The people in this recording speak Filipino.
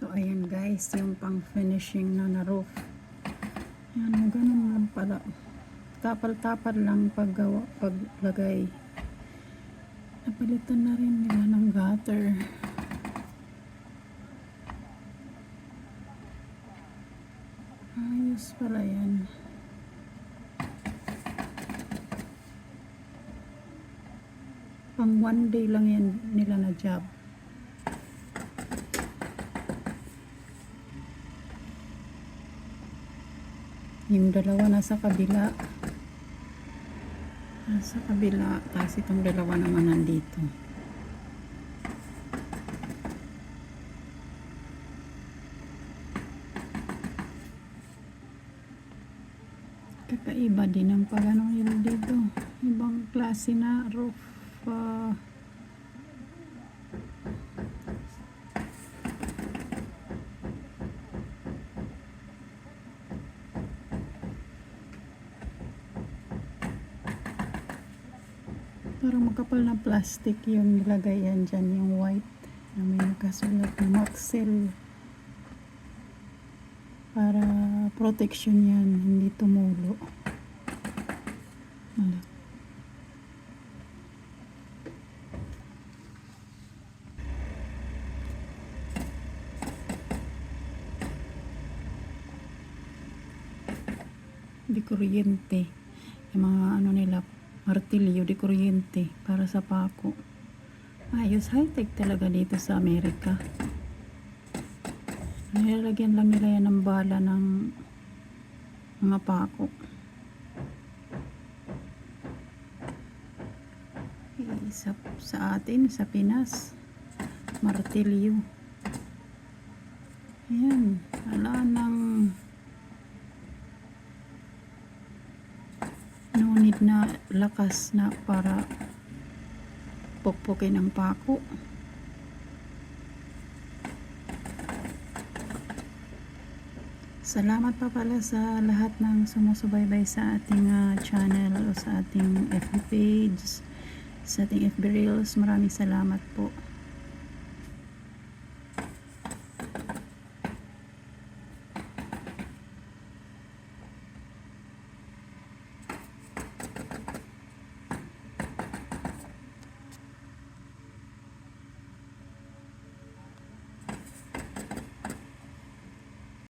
So, ayan guys, yung pang finishing na na roof. Yan, ganun lang pala. Tapal-tapal lang paggawa, paglagay. Napalitan na rin nila ng gutter. Ayos pala yan. Pang one day lang yan nila na job. Yung dalawa nasa kabila. Nasa kabila. Tapos itong dalawa naman nandito. Kakaiba din ang pagano nila dito. Ibang klase na roof. ah, Parang makapal na plastic yung nilagay yan dyan, yung white na may nakasulat na Maxell. Para protection yan, hindi tumulo. Wala. Di kuryente. Yung mga ano nila, martilyo di kuryente para sa pako. Ayos, high-tech talaga dito sa Amerika. Nilalagyan lang nila yan ng bala ng mga pako. Eh, Sa, atin, sa Pinas, martilyo. Ayan, wala nang no need na lakas na para pukpukin ang pako. Salamat pa pala sa lahat ng sumusubaybay sa ating ah, channel o sa ating FB page, sa ating FB Reels. Maraming salamat po.